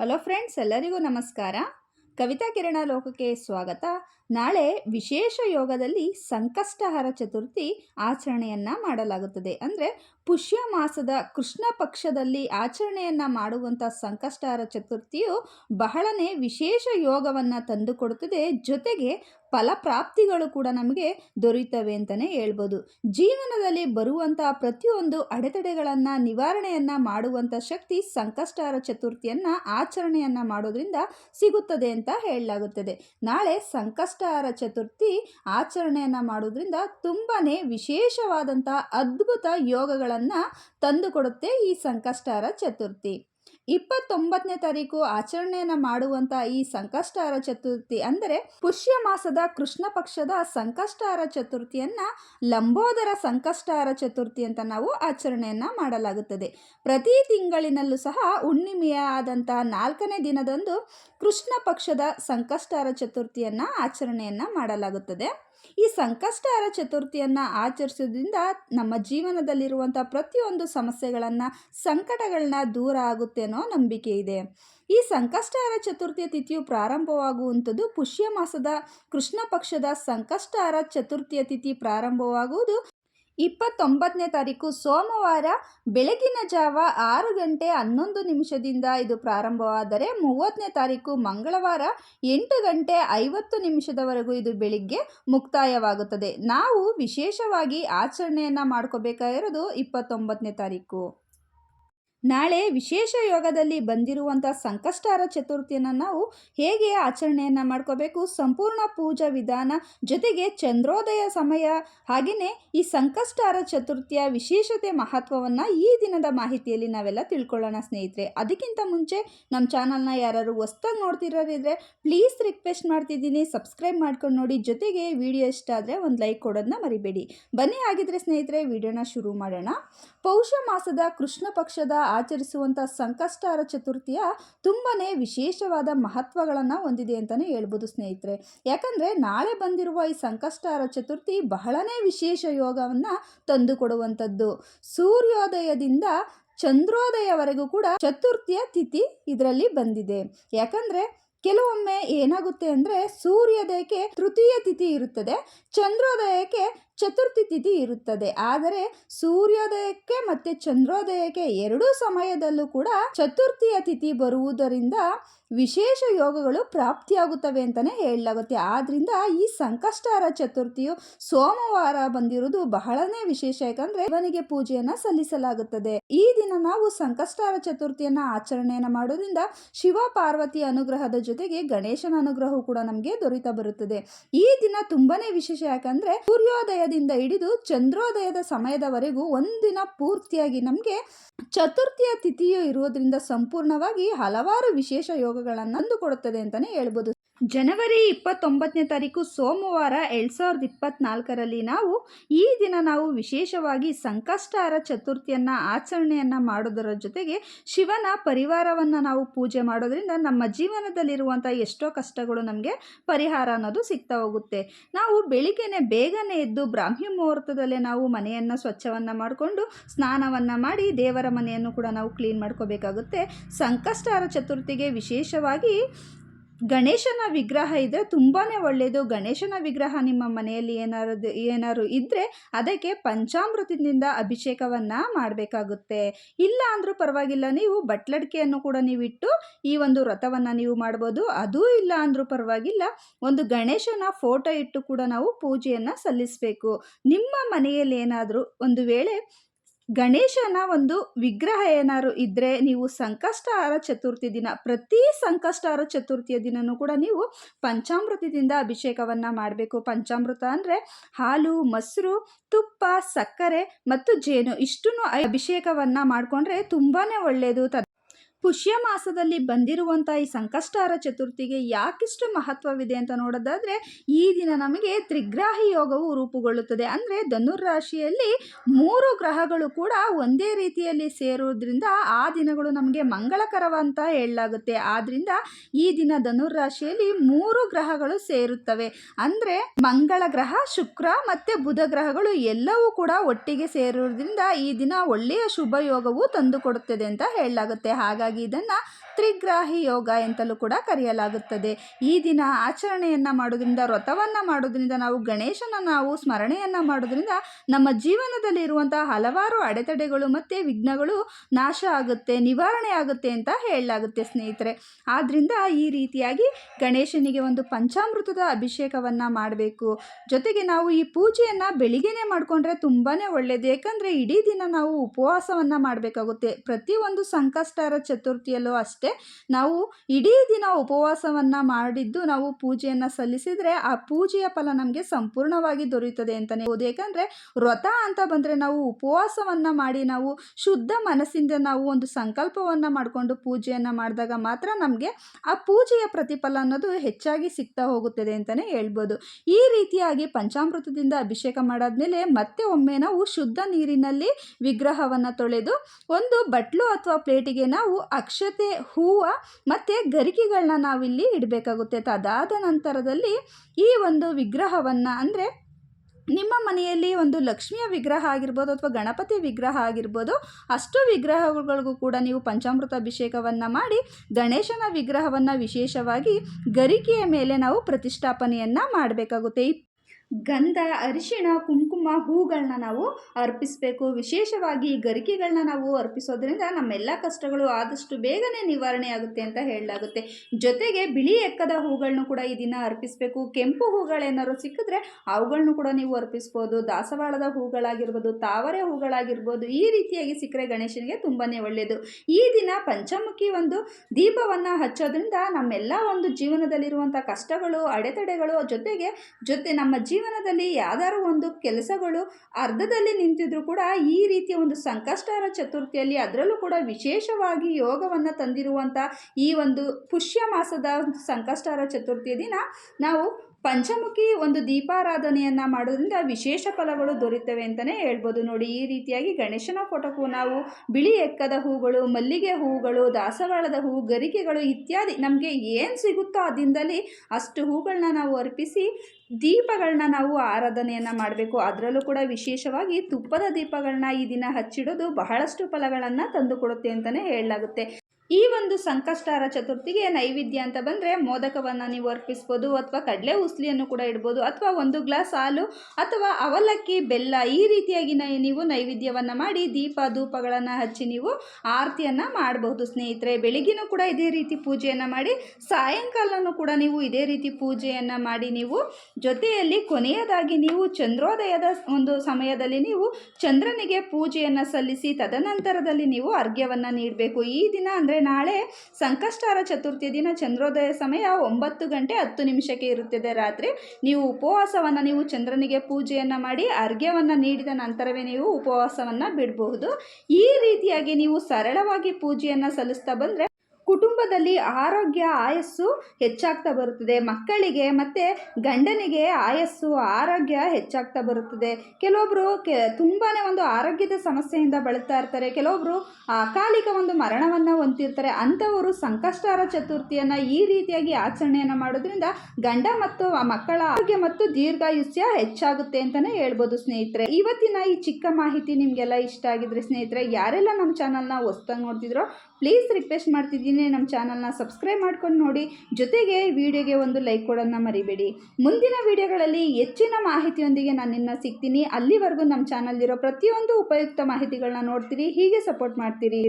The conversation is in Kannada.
ಹಲೋ ಫ್ರೆಂಡ್ಸ್, ಎಲ್ಲರಿಗೂ ನಮಸ್ಕಾರ. ಕವಿತಾ ಕಿರಣ ಲೋಕಕ್ಕೆ ಸ್ವಾಗತ. ನಾಳೆ ವಿಶೇಷ ಯೋಗದಲ್ಲಿ ಸಂಕಷ್ಟಹರ ಚತುರ್ಥಿ ಆಚರಣೆಯನ್ನು ಮಾಡಲಾಗುತ್ತದೆ. ಅಂದರೆ ಪುಷ್ಯ ಮಾಸದ ಕೃಷ್ಣ ಪಕ್ಷದಲ್ಲಿ ಆಚರಣೆಯನ್ನು ಮಾಡುವಂಥ ಸಂಕಷ್ಟಹರ ಚತುರ್ಥಿಯು ಬಹಳನೇ ವಿಶೇಷ ಯೋಗವನ್ನು ತಂದುಕೊಡುತ್ತದೆ ಜೊತೆಗೆ ಫಲಪ್ರಾಪ್ತಿಗಳು ಕೂಡ ನಮಗೆ ದೊರೆಯುತ್ತವೆ ಅಂತಲೇ ಹೇಳ್ಬೋದು. ಜೀವನದಲ್ಲಿ ಬರುವಂತಹ ಪ್ರತಿಯೊಂದು ಅಡೆತಡೆಗಳನ್ನು, ನಿವಾರಣೆಯನ್ನು ಮಾಡುವಂಥ ಶಕ್ತಿ ಸಂಕಷ್ಟಾರ ಚತುರ್ಥಿಯನ್ನು ಆಚರಣೆಯನ್ನು ಮಾಡೋದ್ರಿಂದ ಸಿಗುತ್ತದೆ ಅಂತ ಹೇಳಲಾಗುತ್ತದೆ. ನಾಳೆ ಸಂಕಷ್ಟಾರ ಚತುರ್ಥಿ ಆಚರಣೆಯನ್ನು ಮಾಡೋದ್ರಿಂದ ತುಂಬಾ ವಿಶೇಷವಾದಂಥ ಅದ್ಭುತ ಯೋಗಗಳನ್ನು ತಂದುಕೊಡುತ್ತೆ ಈ ಸಂಕಷ್ಟಾರ ಚತುರ್ಥಿ. ಇಪ್ಪತ್ತೊಂಬತ್ತನೇ ತಾರೀಕು ಆಚರಣೆಯನ್ನು ಮಾಡುವಂಥ ಈ ಸಂಕಷ್ಟಾರ ಚತುರ್ಥಿ ಅಂದರೆ ಪುಷ್ಯ ಮಾಸದ ಕೃಷ್ಣ ಪಕ್ಷದ ಸಂಕಷ್ಟಾರ ಚತುರ್ಥಿಯನ್ನು ಲಂಬೋದರ ಸಂಕಷ್ಟಾರ ಚತುರ್ಥಿ ಅಂತ ನಾವು ಆಚರಣೆಯನ್ನು ಮಾಡಲಾಗುತ್ತದೆ. ಪ್ರತಿ ತಿಂಗಳಿನಲ್ಲೂ ಸಹ ಹುಣ್ಣಿಮೆಯ ಹುಣ್ಣಿಮೆಯಾದಂಥ ನಾಲ್ಕನೇ ದಿನದಂದು ಕೃಷ್ಣ ಪಕ್ಷದ ಸಂಕಷ್ಟಾರ ಚತುರ್ಥಿಯನ್ನು ಆಚರಣೆಯನ್ನು ಮಾಡಲಾಗುತ್ತದೆ. ಈ ಸಂಕಷ್ಟಹರ ಚತುರ್ಥಿಯನ್ನು ಆಚರಿಸೋದ್ರಿಂದ ನಮ್ಮ ಜೀವನದಲ್ಲಿರುವಂಥ ಪ್ರತಿಯೊಂದು ಸಮಸ್ಯೆಗಳನ್ನು, ಸಂಕಟಗಳನ್ನ ದೂರ ಆಗುತ್ತೆ ಅನ್ನೋ ನಂಬಿಕೆ ಇದೆ. ಈ ಸಂಕಷ್ಟಹರ ಚತುರ್ಥಿಯ ತಿಥಿಯು ಪ್ರಾರಂಭವಾಗುವಂಥದ್ದು ಪುಷ್ಯ ಮಾಸದ ಕೃಷ್ಣ ಪಕ್ಷದ ಸಂಕಷ್ಟಹರ ಚತುರ್ಥಿಯ ತಿಥಿ ಪ್ರಾರಂಭವಾಗುವುದು ಇಪ್ಪತ್ತೊಂಬತ್ತನೇ ತಾರೀಕು ಸೋಮವಾರ ಬೆಳಗಿನ ಜಾವ ಆರು ಗಂಟೆ ಹನ್ನೊಂದು ನಿಮಿಷದಿಂದ ಇದು ಪ್ರಾರಂಭವಾದರೆ ಮೂವತ್ತನೇ ತಾರೀಕು ಮಂಗಳವಾರ ಎಂಟು ಗಂಟೆ ಐವತ್ತು ನಿಮಿಷದವರೆಗೂ ಇದು ಬೆಳಿಗ್ಗೆ ಮುಕ್ತಾಯವಾಗುತ್ತದೆ. ನಾವು ವಿಶೇಷವಾಗಿ ಆಚರಣೆಯನ್ನು ಮಾಡ್ಕೋಬೇಕಾಗಿರೋದು ಇಪ್ಪತ್ತೊಂಬತ್ತನೇ ತಾರೀಕು. ನಾಳೆ ವಿಶೇಷ ಯೋಗದಲ್ಲಿ ಬಂದಿರುವಂಥ ಸಂಕಷ್ಟಾರ ಚತುರ್ಥಿಯನ್ನು ನಾವು ಹೇಗೆ ಆಚರಣೆಯನ್ನು ಮಾಡ್ಕೋಬೇಕು, ಸಂಪೂರ್ಣ ಪೂಜಾ ವಿಧಾನ ಜೊತೆಗೆ ಚಂದ್ರೋದಯ ಸಮಯ ಹಾಗೆಯೇ ಈ ಸಂಕಷ್ಟಾರ ಚತುರ್ಥಿಯ ವಿಶೇಷತೆ ಮಹತ್ವವನ್ನು ಈ ದಿನದ ಮಾಹಿತಿಯಲ್ಲಿ ನಾವೆಲ್ಲ ತಿಳ್ಕೊಳ್ಳೋಣ ಸ್ನೇಹಿತರೆ. ಅದಕ್ಕಿಂತ ಮುಂಚೆ ನಮ್ಮ ಚಾನಲ್ನ ಯಾರು ಹೊಸ್ದಾಗಿ ನೋಡ್ತಿರೋರಿದ್ರೆ ಪ್ಲೀಸ್ ರಿಕ್ವೆಸ್ಟ್ ಮಾಡ್ತಿದ್ದೀನಿ, ಸಬ್ಸ್ಕ್ರೈಬ್ ಮಾಡ್ಕೊಂಡು ನೋಡಿ. ಜೊತೆಗೆ ವಿಡಿಯೋ ಇಷ್ಟ ಆದರೆ ಒಂದು ಲೈಕ್ ಕೊಡೋದನ್ನ ಮರಿಬೇಡಿ. ಬನ್ನಿ ಆಗಿದ್ರೆ ಸ್ನೇಹಿತರೆ, ವಿಡಿಯೋನ ಶುರು ಮಾಡೋಣ. ಪೌಷ ಮಾಸದ ಕೃಷ್ಣ ಪಕ್ಷದ ಆಚರಿಸುವಂಥ ಸಂಕಷ್ಟಾರ ಚತುರ್ಥಿಯ ತುಂಬಾ ವಿಶೇಷವಾದ ಮಹತ್ವಗಳನ್ನು ಹೊಂದಿದೆ ಅಂತಲೇ ಹೇಳ್ಬೋದು ಸ್ನೇಹಿತರೆ. ಯಾಕಂದರೆ ನಾಳೆ ಬಂದಿರುವ ಈ ಸಂಕಷ್ಟಾರ ಚತುರ್ಥಿ ಬಹಳನೇ ವಿಶೇಷ ಯೋಗವನ್ನು ತಂದುಕೊಡುವಂಥದ್ದು. ಸೂರ್ಯೋದಯದಿಂದ ಚಂದ್ರೋದಯವರೆಗೂ ಕೂಡ ಚತುರ್ಥಿಯ ತಿಥಿ ಇದರಲ್ಲಿ ಬಂದಿದೆ. ಯಾಕಂದರೆ ಕೆಲವೊಮ್ಮೆ ಏನಾಗುತ್ತೆ ಅಂದರೆ ಸೂರ್ಯೋದಯಕ್ಕೆ ತೃತೀಯ ತಿಥಿ ಇರುತ್ತದೆ, ಚಂದ್ರೋದಯಕ್ಕೆ ಚತುರ್ಥಿ ತಿಥಿ ಇರುತ್ತದೆ. ಆದರೆ ಸೂರ್ಯೋದಯಕ್ಕೆ ಮತ್ತು ಚಂದ್ರೋದಯಕ್ಕೆ ಎರಡೂ ಸಮಯದಲ್ಲೂ ಕೂಡ ಚತುರ್ಥಿಯ ತಿಥಿ ಬರುವುದರಿಂದ ವಿಶೇಷ ಯೋಗಗಳು ಪ್ರಾಪ್ತಿಯಾಗುತ್ತವೆ ಅಂತಲೇ ಹೇಳಲಾಗುತ್ತೆ. ಆದ್ದರಿಂದ ಈ ಸಂಕಷ್ಟಾರ ಚತುರ್ಥಿಯು ಸೋಮವಾರ ಬಂದಿರುವುದು ಬಹಳನೇ ವಿಶೇಷ. ಯಾಕಂದ್ರೆ ಇವನಿಗೆ ಪೂಜೆಯನ್ನು ಸಲ್ಲಿಸಲಾಗುತ್ತದೆ. ಈ ದಿನ ನಾವು ಸಂಕಷ್ಟಾರ ಚತುರ್ಥಿಯನ್ನ ಆಚರಣೆಯನ್ನ ಮಾಡೋದ್ರಿಂದ ಶಿವ ಪಾರ್ವತಿ ಅನುಗ್ರಹದ ಜೊತೆಗೆ ಗಣೇಶನ ಅನುಗ್ರಹವು ಕೂಡ ನಮಗೆ ದೊರೆತ ಬರುತ್ತದೆ. ಈ ದಿನ ತುಂಬಾನೇ ವಿಶೇಷ. ಯಾಕಂದ್ರೆ ಸೂರ್ಯೋದಯದಿಂದ ಹಿಡಿದು ಚಂದ್ರೋದಯದ ಸಮಯದವರೆಗೂ ಒಂದಿನ ಪೂರ್ತಿಯಾಗಿ ನಮಗೆ ಚತುರ್ಥಿಯ ತಿಥಿಯು ಇರುವುದರಿಂದ ಸಂಪೂರ್ಣವಾಗಿ ಹಲವಾರು ವಿಶೇಷ ಯೋಗಗಳನ್ನು ತಂದುಕೊಡುತ್ತದೆ ಅಂತಲೇ ಹೇಳ್ಬೋದು. ಜನವರಿ ಇಪ್ಪತ್ತೊಂಬತ್ತನೇ ತಾರೀಕು ಸೋಮವಾರ ಎರಡು ಸಾವಿರದ ಇಪ್ಪತ್ತ್ನಾಲ್ಕರಲ್ಲಿ ನಾವು ಈ ದಿನ ನಾವು ವಿಶೇಷವಾಗಿ ಸಂಕಷ್ಟಾರ ಚತುರ್ಥಿಯನ್ನು, ಆಚರಣೆಯನ್ನು ಮಾಡೋದರ ಜೊತೆಗೆ ಶಿವನ ಪರಿವಾರವನ್ನು ನಾವು ಪೂಜೆ ಮಾಡೋದರಿಂದ ನಮ್ಮ ಜೀವನದಲ್ಲಿರುವಂಥ ಎಷ್ಟೋ ಕಷ್ಟಗಳು ನಮಗೆ ಪರಿಹಾರ ಅನ್ನೋದು ಸಿಗ್ತಾ ಹೋಗುತ್ತೆ. ನಾವು ಬೆಳಿಗ್ಗೆನೆ ಬೇಗನೆ ಎದ್ದು ಬ್ರಾಹ್ಮಿ ಮುಹೂರ್ತದಲ್ಲೇ ನಾವು ಮನೆಯನ್ನು ಸ್ವಚ್ಛವನ್ನು ಮಾಡಿಕೊಂಡು ಸ್ನಾನವನ್ನು ಮಾಡಿ ದೇವರ ಮನೆಯನ್ನು ಕೂಡ ನಾವು ಕ್ಲೀನ್ ಮಾಡ್ಕೋಬೇಕಾಗುತ್ತೆ. ಸಂಕಷ್ಟಾರ ಚತುರ್ಥಿಗೆ ವಿಶೇಷವಾಗಿ ಗಣೇಶನ ವಿಗ್ರಹ ಇದ್ದರೆ ತುಂಬಾ ಒಳ್ಳೆಯದು ಗಣೇಶನ ವಿಗ್ರಹ ನಿಮ್ಮ ಮನೆಯಲ್ಲಿ ಏನಾರು ಏನಾದ್ರು ಇದ್ದರೆ ಅದಕ್ಕೆ ಪಂಚಾಮೃತದಿಂದ ಅಭಿಷೇಕವನ್ನು ಮಾಡಬೇಕಾಗುತ್ತೆ. ಇಲ್ಲ ಅಂದರೂ ಪರವಾಗಿಲ್ಲ, ನೀವು ಬಟ್ಲಡಿಕೆಯನ್ನು ಕೂಡ ನೀವು ಇಟ್ಟು ಈ ಒಂದು ವ್ರತವನ್ನು ನೀವು ಮಾಡ್ಬೋದು. ಅದೂ ಇಲ್ಲ ಅಂದರೂ ಪರವಾಗಿಲ್ಲ, ಒಂದು ಗಣೇಶನ ಫೋಟೋ ಇಟ್ಟು ಕೂಡ ನಾವು ಪೂಜೆಯನ್ನು ಸಲ್ಲಿಸಬೇಕು. ನಿಮ್ಮ ಮನೆಯಲ್ಲಿ ಏನಾದರೂ ಒಂದು ವೇಳೆ ಗಣೇಶನ ಒಂದು ವಿಗ್ರಹ ಏನಾದ್ರು ಇದ್ದರೆ ನೀವು ಸಂಕಷ್ಟಹಾರ ಚತುರ್ಥಿ ದಿನ, ಪ್ರತಿ ಸಂಕಷ್ಟಹಾರ ಚತುರ್ಥಿಯ ದಿನವೂ ಕೂಡ ನೀವು ಪಂಚಾಮೃತದಿಂದ ಅಭಿಷೇಕವನ್ನು ಮಾಡಬೇಕು. ಪಂಚಾಮೃತ ಅಂದರೆ ಹಾಲು, ಮೊಸರು, ತುಪ್ಪ, ಸಕ್ಕರೆ ಮತ್ತು ಜೇನು, ಇಷ್ಟನ್ನು ಅಭಿಷೇಕವನ್ನು ಮಾಡಿಕೊಂಡ್ರೆ ತುಂಬಾ ಒಳ್ಳೆಯದು ಪುಷ್ಯ ಮಾಸದಲ್ಲಿ ಬಂದಿರುವಂಥ ಈ ಸಂಕಷ್ಟಾರ ಚತುರ್ಥಿಗೆ ಯಾಕಿಷ್ಟು ಮಹತ್ವವಿದೆ ಅಂತ ನೋಡೋದಾದರೆ, ಈ ದಿನ ನಮಗೆ ತ್ರಿಗ್ರಾಹಿ ಯೋಗವು ರೂಪುಗೊಳ್ಳುತ್ತದೆ. ಅಂದರೆ ಧನುರ್ರಾಶಿಯಲ್ಲಿ ಮೂರು ಗ್ರಹಗಳು ಕೂಡ ಒಂದೇ ರೀತಿಯಲ್ಲಿ ಸೇರುವುದರಿಂದ ಆ ದಿನಗಳು ನಮಗೆ ಮಂಗಳಕರವಂತ ಹೇಳಲಾಗುತ್ತೆ. ಆದ್ದರಿಂದ ಈ ದಿನ ಧನುರ್ರಾಶಿಯಲ್ಲಿ ಮೂರು ಗ್ರಹಗಳು ಸೇರುತ್ತವೆ. ಅಂದರೆ ಮಂಗಳ ಗ್ರಹ, ಶುಕ್ರ ಮತ್ತು ಬುಧ ಗ್ರಹಗಳು ಎಲ್ಲವೂ ಕೂಡ ಒಟ್ಟಿಗೆ ಸೇರುವುದರಿಂದ ಈ ದಿನ ಒಳ್ಳೆಯ ಶುಭ ಯೋಗವು ತಂದುಕೊಡುತ್ತದೆ ಅಂತ ಹೇಳಲಾಗುತ್ತೆ. ಹಾಗಾಗಿ ಇದನ್ನು ತ್ರಿಗ್ರಾಹಿ ಯೋಗ ಎಂತಲೂ ಕೂಡ ಕರೆಯಲಾಗುತ್ತದೆ. ಈ ದಿನ ಆಚರಣೆಯನ್ನು ಮಾಡೋದ್ರಿಂದ, ವ್ರತವನ್ನು ಮಾಡೋದ್ರಿಂದ, ನಾವು ಗಣೇಶನ ನಾವು ಸ್ಮರಣೆಯನ್ನು ಮಾಡೋದ್ರಿಂದ ನಮ್ಮ ಜೀವನದಲ್ಲಿ ಇರುವಂತಹ ಹಲವಾರು ಅಡೆತಡೆಗಳು ಮತ್ತು ವಿಘ್ನಗಳು ನಾಶ ಆಗುತ್ತೆ, ನಿವಾರಣೆ ಆಗುತ್ತೆ ಅಂತ ಹೇಳಲಾಗುತ್ತೆ ಸ್ನೇಹಿತರೆ. ಆದ್ದರಿಂದ ಈ ರೀತಿಯಾಗಿ ಗಣೇಶನಿಗೆ ಒಂದು ಪಂಚಾಮೃತದ ಅಭಿಷೇಕವನ್ನು ಮಾಡಬೇಕು. ಜೊತೆಗೆ ನಾವು ಈ ಪೂಜೆಯನ್ನು ಬೆಳಿಗ್ಗೆನೇ ಮಾಡಿಕೊಂಡ್ರೆ ತುಂಬಾ ಒಳ್ಳೆಯದು ಏಕೆಂದರೆ ಇಡೀ ದಿನ ನಾವು ಉಪವಾಸವನ್ನು ಮಾಡಬೇಕಾಗುತ್ತೆ. ಪ್ರತಿಯೊಂದು ಸಂಕಷ್ಟರ ಚತುರ್ಥಿಯಲ್ಲೂ ಅಷ್ಟೇ ನಾವು ಇಡೀ ದಿನ ಉಪವಾಸವನ್ನು ಮಾಡಿದ್ದು ನಾವು ಪೂಜೆಯನ್ನು ಸಲ್ಲಿಸಿದರೆ ಆ ಪೂಜೆಯ ಫಲ ನಮಗೆ ಸಂಪೂರ್ಣವಾಗಿ ದೊರೆಯುತ್ತದೆ ಅಂತಲೇ ಹೌದು ಯಾಕಂದರೆ ವ್ರತ ಅಂತ ಬಂದರೆ ನಾವು ಉಪವಾಸವನ್ನು ಮಾಡಿ ನಾವು ಶುದ್ಧ ಮನಸ್ಸಿಂದ ನಾವು ಒಂದು ಸಂಕಲ್ಪವನ್ನು ಮಾಡಿಕೊಂಡು ಪೂಜೆಯನ್ನು ಮಾಡಿದಾಗ ಮಾತ್ರ ನಮಗೆ ಆ ಪೂಜೆಯ ಪ್ರತಿಫಲ ಅನ್ನೋದು ಹೆಚ್ಚಾಗಿ ಸಿಗ್ತಾ ಹೋಗುತ್ತದೆ ಅಂತಲೇ ಹೇಳ್ಬೋದು. ಈ ರೀತಿಯಾಗಿ ಪಂಚಾಮೃತದಿಂದ ಅಭಿಷೇಕ ಮಾಡಾದ್ಮೇಲೆ ಮತ್ತೆ ಒಮ್ಮೆ ನಾವು ಶುದ್ಧ ನೀರಿನಲ್ಲಿ ವಿಗ್ರಹವನ್ನು ತೊಳೆದು ಒಂದು ಬಟ್ಲು ಅಥವಾ ಪ್ಲೇಟಿಗೆ ನಾವು ಅಕ್ಷತೆ ಹೂವು ಮತ್ತು ಗರಿಕೆಗಳನ್ನ ನಾವಿಲ್ಲಿ ಇಡಬೇಕಾಗುತ್ತೆ. ಅದಾದ ನಂತರದಲ್ಲಿ ಈ ಒಂದು ವಿಗ್ರಹವನ್ನು ಅಂದರೆ ನಿಮ್ಮ ಮನೆಯಲ್ಲಿ ಒಂದು ಲಕ್ಷ್ಮಿಯ ವಿಗ್ರಹ ಆಗಿರ್ಬೋದು ಅಥವಾ ಗಣಪತಿ ವಿಗ್ರಹ ಆಗಿರ್ಬೋದು, ಅಷ್ಟು ವಿಗ್ರಹಗಳಿಗೂ ಕೂಡ ನೀವು ಪಂಚಾಮೃತ ಅಭಿಷೇಕವನ್ನು ಮಾಡಿ ಗಣೇಶನ ವಿಗ್ರಹವನ್ನು ವಿಶೇಷವಾಗಿ ಗರಿಕೆಯ ಮೇಲೆ ನಾವು ಪ್ರತಿಷ್ಠಾಪನೆಯನ್ನು ಮಾಡಬೇಕಾಗುತ್ತೆ. ಗಂಧ, ಅರಿಶಿಣ, ಕುಂಕುಮ, ಹೂಗಳನ್ನ ನಾವು ಅರ್ಪಿಸಬೇಕು. ವಿಶೇಷವಾಗಿ ಗರಿಕೆಗಳನ್ನ ನಾವು ಅರ್ಪಿಸೋದ್ರಿಂದ ನಮ್ಮೆಲ್ಲ ಕಷ್ಟಗಳು ಆದಷ್ಟು ಬೇಗನೆ ನಿವಾರಣೆ ಆಗುತ್ತೆ ಅಂತ ಹೇಳಲಾಗುತ್ತೆ. ಜೊತೆಗೆ ಬಿಳಿ ಎಕ್ಕದ ಹೂಗಳನ್ನೂ ಕೂಡ ಈ ದಿನ ಅರ್ಪಿಸಬೇಕು. ಕೆಂಪು ಹೂಗಳೇನಾದ್ರು ಸಿಕ್ಕಿದ್ರೆ ಅವುಗಳನ್ನು ಕೂಡ ನೀವು ಅರ್ಪಿಸ್ಬೋದು. ದಾಸವಾಳದ ಹೂಗಳಾಗಿರ್ಬೋದು, ತಾವರೆ ಹೂಗಳಾಗಿರ್ಬೋದು, ಈ ರೀತಿಯಾಗಿ ಸಿಕ್ಕರೆ ಗಣೇಶನಿಗೆ ತುಂಬಾ ಒಳ್ಳೆಯದು ಈ ದಿನ ಪಂಚಮುಖಿ ಒಂದು ದೀಪವನ್ನು ಹಚ್ಚೋದ್ರಿಂದ ನಮ್ಮೆಲ್ಲ ಒಂದು ಜೀವನದಲ್ಲಿರುವಂಥ ಕಷ್ಟಗಳು, ಅಡೆತಡೆಗಳು ಜೊತೆಗೆ, ಜೊತೆ ನಮ್ಮ ಜೀವನದಲ್ಲಿ ಯಾವ್ದಾದ್ರು ಒಂದು ಕೆಲಸಗಳು ಅರ್ಧದಲ್ಲಿ ನಿಂತಿದ್ರು ಕೂಡ ಈ ರೀತಿಯ ಒಂದು ಸಂಕಷ್ಟರ ಚತುರ್ಥಿಯಲ್ಲಿ ಅದರಲ್ಲೂ ಕೂಡ ವಿಶೇಷವಾಗಿ ಯೋಗವನ್ನು ತಂದಿರುವಂಥ ಈ ಒಂದು ಪುಷ್ಯ ಮಾಸದ ಸಂಕಷ್ಟಹರ ಚತುರ್ಥಿಯ ದಿನ ನಾವು ಪಂಚಮುಖಿ ಒಂದು ದೀಪಾರಾಧನೆಯನ್ನು ಮಾಡೋದ್ರಿಂದ ವಿಶೇಷ ಫಲಗಳು ದೊರೆಯುತ್ತವೆ ಅಂತಲೇ ಹೇಳ್ಬೋದು. ನೋಡಿ, ಈ ರೀತಿಯಾಗಿ ಗಣೇಶನ ಫೋಟೋಕ್ಕೂ ನಾವು ಬಿಳಿ ಎಕ್ಕದ ಹೂಗಳು, ಮಲ್ಲಿಗೆ ಹೂಗಳು, ದಾಸವಾಳದ ಹೂ, ಗರಿಕೆಗಳು ಇತ್ಯಾದಿ ನಮಗೆ ಏನು ಸಿಗುತ್ತೋ ಆ ದಿನದಲ್ಲಿ ಅಷ್ಟು ಹೂಗಳನ್ನ ನಾವು ಅರ್ಪಿಸಿ ದೀಪಗಳನ್ನ ನಾವು ಆರಾಧನೆಯನ್ನು ಮಾಡಬೇಕು. ಅದರಲ್ಲೂ ಕೂಡ ವಿಶೇಷವಾಗಿ ತುಪ್ಪದ ದೀಪಗಳನ್ನ ಈ ದಿನ ಹಚ್ಚಿಡೋದು ಬಹಳಷ್ಟು ಫಲಗಳನ್ನು ತಂದುಕೊಡುತ್ತೆ ಅಂತಲೇ ಹೇಳಲಾಗುತ್ತೆ. ಈ ಒಂದು ಸಂಕಷ್ಟಾರ ಚತುರ್ಥಿಗೆ ನೈವೇದ್ಯ ಅಂತ ಬಂದರೆ ಮೋದಕವನ್ನು ನೀವು ಅರ್ಪಿಸ್ಬೋದು ಅಥವಾ ಕಡಲೆ ಉಸ್ಲಿಯನ್ನು ಕೂಡ ಇಡ್ಬೋದು ಅಥವಾ ಒಂದು ಗ್ಲಾಸ್ ಹಾಲು ಅಥವಾ ಅವಲಕ್ಕಿ, ಬೆಲ್ಲ ಈ ರೀತಿಯಾಗಿ ನೀವು ನೈವೇದ್ಯವನ್ನು ಮಾಡಿ ದೀಪ, ಧೂಪಗಳನ್ನು ಹಚ್ಚಿ ನೀವು ಆರತಿಯನ್ನು ಮಾಡಬಹುದು ಸ್ನೇಹಿತರೆ, ಬೆಳಿಗ್ಗೆನೂ ಕೂಡ ಇದೇ ರೀತಿ ಪೂಜೆಯನ್ನು ಮಾಡಿ, ಸಾಯಂಕಾಲನೂ ಕೂಡ ನೀವು ಇದೇ ರೀತಿ ಪೂಜೆಯನ್ನು ಮಾಡಿ ನೀವು ಜೊತೆಯಲ್ಲಿ ಕೊನೆಯದಾಗಿ ನೀವು ಚಂದ್ರೋದಯದ ಒಂದು ಸಮಯದಲ್ಲಿ ನೀವು ಚಂದ್ರನಿಗೆ ಪೂಜೆಯನ್ನು ಸಲ್ಲಿಸಿ ತದನಂತರದಲ್ಲಿ ನೀವು ಅರ್ಘ್ಯವನ್ನು ನೀಡಬೇಕು. ಈ ದಿನ ಅಂದರೆ ನಾಳೆ ಸಂಕಷ್ಟಾರ ಚತುರ್ಥಿ ದಿನ ಚಂದ್ರೋದಯ ಸಮಯ ಒಂಬತ್ತು ಗಂಟೆ ಹತ್ತು ನಿಮಿಷಕ್ಕೆ ಇರುತ್ತದೆ. ರಾತ್ರಿ ನೀವು ಉಪವಾಸವನ್ನು, ನೀವು ಚಂದ್ರನಿಗೆ ಪೂಜೆಯನ್ನು ಮಾಡಿ ಅರ್ಘ್ಯವನ್ನು ನೀಡಿದ ನಂತರವೇ ನೀವು ಉಪವಾಸವನ್ನು ಬಿಡಬಹುದು. ಈ ರೀತಿಯಾಗಿ ನೀವು ಸರಳವಾಗಿ ಪೂಜೆಯನ್ನು ಸಲ್ಲಿಸ್ತಾ ಬಂದರೆ ಕುಟುಂಬದಲ್ಲಿ ಆರೋಗ್ಯ ಆಯಸ್ಸು ಹೆಚ್ಚಾಗ್ತಾ ಬರುತ್ತದೆ. ಮಕ್ಕಳಿಗೆ ಮತ್ತು ಗಂಡನಿಗೆ ಆಯಸ್ಸು, ಆರೋಗ್ಯ ಹೆಚ್ಚಾಗ್ತಾ ಬರುತ್ತದೆ. ಕೆಲವೊಬ್ಬರು ಕೆ ತುಂಬಾ ಒಂದು ಆರೋಗ್ಯದ ಸಮಸ್ಯೆಯಿಂದ ಬಳಲ್ತಾ ಇರ್ತಾರೆ. ಕೆಲವೊಬ್ಬರು ಅಕಾಲಿಕ ಒಂದು ಮರಣವನ್ನು ಹೊಂದಿರ್ತಾರೆ. ಅಂಥವರು ಸಂಕಷ್ಟಾರ ಚತುರ್ಥಿಯನ್ನು ಈ ರೀತಿಯಾಗಿ ಆಚರಣೆಯನ್ನು ಮಾಡೋದ್ರಿಂದ ಗಂಡ ಮತ್ತು ಮಕ್ಕಳ ಆರೋಗ್ಯ ಮತ್ತು ದೀರ್ಘಾಯುಷ್ಯ ಹೆಚ್ಚಾಗುತ್ತೆ ಅಂತಲೇ ಹೇಳ್ಬೋದು ಸ್ನೇಹಿತರೆ. ಇವತ್ತಿನ ಈ ಚಿಕ್ಕ ಮಾಹಿತಿ ನಿಮಗೆಲ್ಲ ಇಷ್ಟ ಆಗಿದ್ರೆ ಸ್ನೇಹಿತರೆ, ಯಾರೆಲ್ಲ ನಮ್ಮ ಚಾನಲ್ನ ಹೊಸ್ದಾಗಿ ನೋಡ್ತಿದ್ರೋ, ಪ್ಲೀಸ್ ರಿಕ್ವೆಸ್ಟ್ ಮಾಡ್ತಿದ್ದೀನಿ. ನಮ್ಮ ಚಾನಲ್ನ ಸಬ್ಸ್ಕ್ರೈಬ್ ಮಾಡ್ಕೊಂಡು ನೋಡಿ, ಜೊತೆಗೆ ವಿಡಿಯೋಗೆ ಒಂದು ಲೈಕ್ ಕೊಡೋದನ್ನ ಮರಿಬೇಡಿ. ಮುಂದಿನ ವಿಡಿಯೋಗಳಲ್ಲಿ ಹೆಚ್ಚಿನ ಮಾಹಿತಿಯೊಂದಿಗೆ ನಾನು ನಿನ್ನ ಸಿಗ್ತೀನಿ. ಅಲ್ಲಿವರೆಗೂ ನಮ್ಮ ಚಾನಲ್ದಿರೋ ಪ್ರತಿಯೊಂದು ಉಪಯುಕ್ತ ಮಾಹಿತಿಗಳನ್ನ ನೋಡ್ತೀರಿ, ಹೀಗೆ ಸಪೋರ್ಟ್ ಮಾಡ್ತೀರಿ.